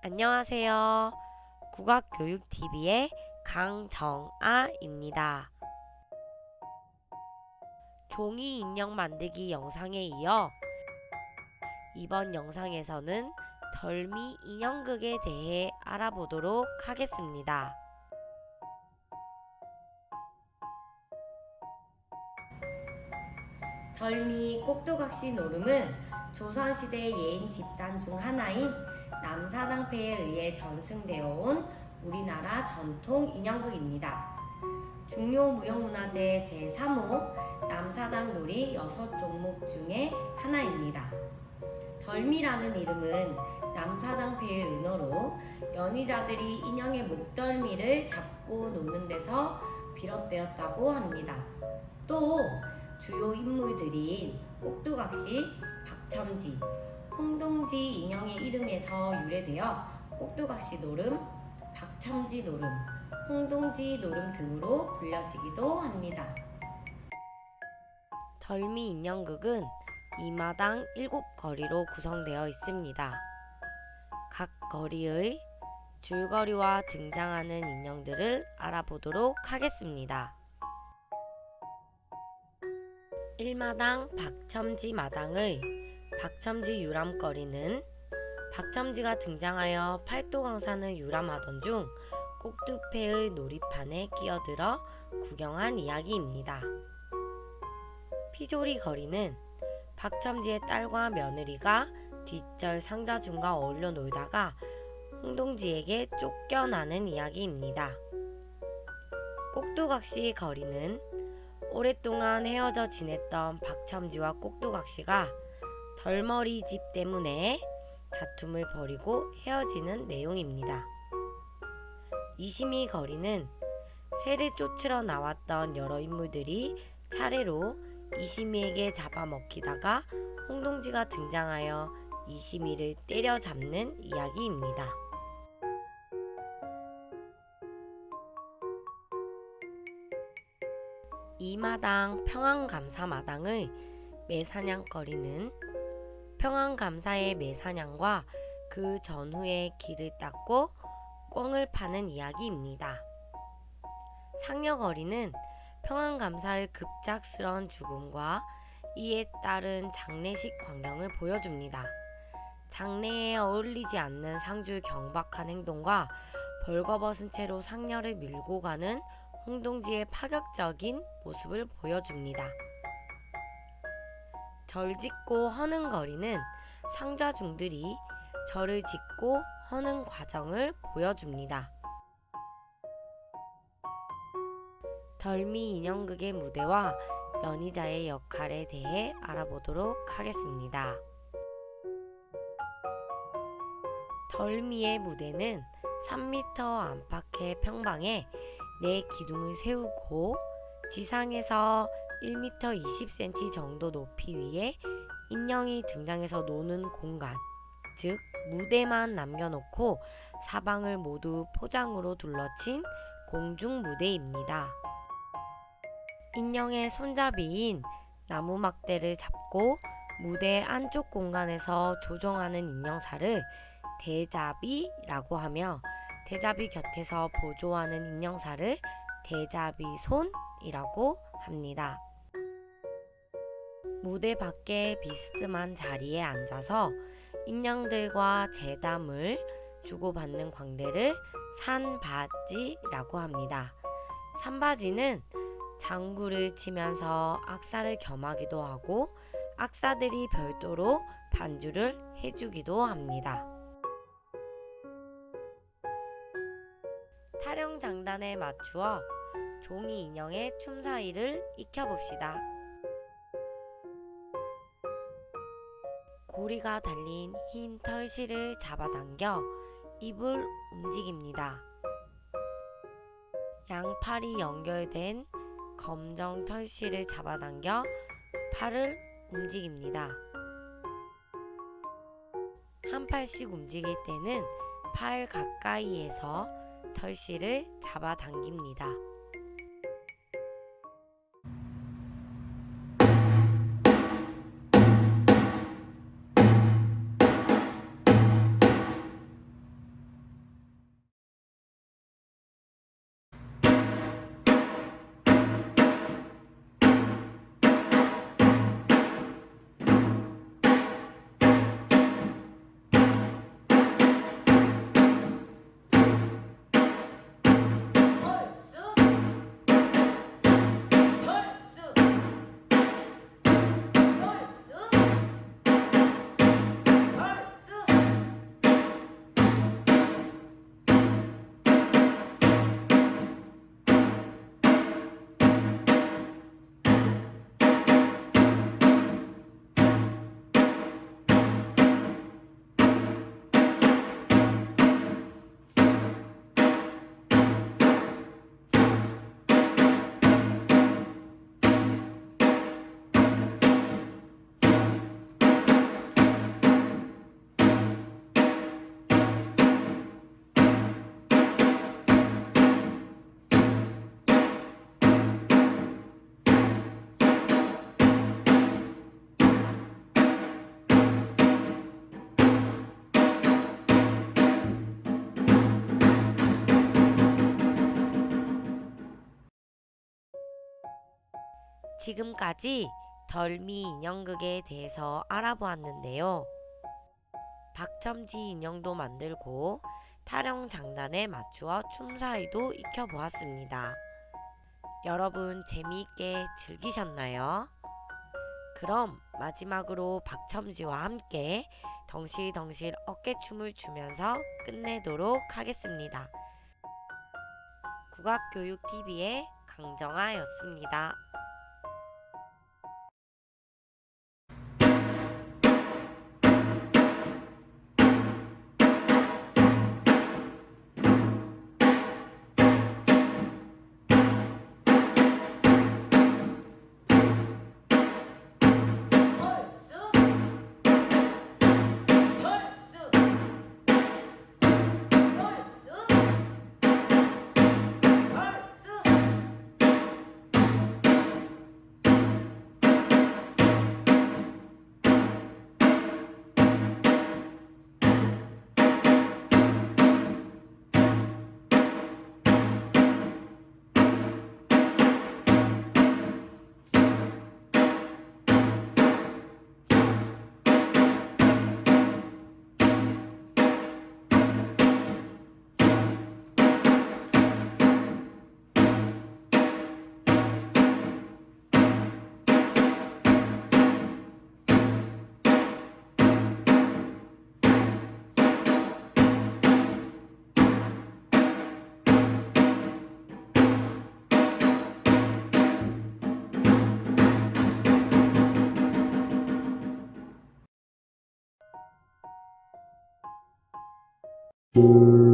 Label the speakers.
Speaker 1: 안녕하세요. 국악교육TV의 강정아입니다. 종이 인형 만들기 영상에 이어 이번 영상에서는 덜미 인형극에 대해 알아보도록 하겠습니다. 덜미 꼭두각시 노름은 조선시대 예인 집단 중 하나인 남사당패에 의해 전승되어 온 우리나라 전통 인형극입니다. 중요 무형문화재 제3호 남사당 놀이 여섯 종목 중에 하나입니다. 덜미라는 이름은 남사당패의 은어로 연희자들이 인형의 목덜미를 잡고 노는 데서 비롯되었다고 합니다. 또 주요 인물들인 꼭두각시, 박첨지, 홍동지 인형의 이름에서 유래되어 꼭두각시 노름, 박첨지 노름, 홍동지 노름 등으로 불려지기도 합니다. 덜미 인형극은 이마당 7거리로 구성되어 있습니다. 각 거리의 줄거리와 등장하는 인형들을 알아보도록 하겠습니다. 1마당 박첨지 마당의 박첨지 유람거리는 박첨지가 등장하여 팔도강산을 유람하던 중 꼭두패의 놀이판에 끼어들어 구경한 이야기입니다. 피조리 거리는 박첨지의 딸과 며느리가 뒷절 상자중과 어울려 놀다가 홍동지에게 쫓겨나는 이야기입니다. 꼭두각시 거리는 오랫동안 헤어져 지냈던 박첨지와 꼭두각시가 덜머리 집 때문에 다툼을 벌이고 헤어지는 내용입니다. 이심이 거리는 새를 쫓으러 나왔던 여러 인물들이 차례로 이심이에게 잡아먹히다가 홍동지가 등장하여 이심이를 때려잡는 이야기입니다. 이마당 평안감사마당의 매사냥거리는 평안감사의 매사냥과 그 전후에 길을 닦고 꿩을 파는 이야기입니다. 상여거리는 평안감사의 급작스런 죽음과 이에 따른 장례식 광경을 보여줍니다. 장례에 어울리지 않는 상주의 경박한 행동과 벌거벗은 채로 상녀를 밀고 가는 홍동지의 파격적인 모습을 보여줍니다. 절 짓고 허는 거리는 상자중들이 절을 짓고 허는 과정을 보여줍니다. 덜미 인형극의 무대와 연희자의 역할에 대해 알아보도록 하겠습니다. 덜미의 무대는 3m 안팎의 평방에 네 기둥을 세우고 지상에서 1m 20cm 정도 높이 위에 인형이 등장해서 노는 공간, 즉 무대만 남겨놓고 사방을 모두 포장으로 둘러친 공중 무대입니다. 인형의 손잡이인 나무 막대를 잡고 무대 안쪽 공간에서 조정하는 인형살을 대잡이라고 하며 대잡이 곁에서 보조하는 인형살을 대잡이 손이라고 합니다. 무대 밖에 비스듬한 자리에 앉아서 인형들과 재담을 주고받는 광대를 산바지라고 합니다. 산바지는 장구를 치면서 악사를 겸하기도 하고 악사들이 별도로 반주를 해주기도 합니다. 타령 장단에 맞추어 종이 인형의 춤사위를 익혀봅시다. 고리가 달린 흰 털실을 잡아당겨 입을 움직입니다. 양팔이 연결된 검정 털실을 잡아당겨 팔을 움직입니다. 한 팔씩 움직일 때는 팔 가까이에서 털실을 잡아당깁니다. 지금까지 덜미 인형극에 대해서 알아보았는데요. 박첨지 인형도 만들고 타령 장단에 맞추어 춤사위도 익혀보았습니다. 여러분 재미있게 즐기셨나요? 그럼 마지막으로 박첨지와 함께 덩실덩실 어깨춤을 추면서 끝내도록 하겠습니다. 국악교육TV의 강정아였습니다.
Speaker 2: you.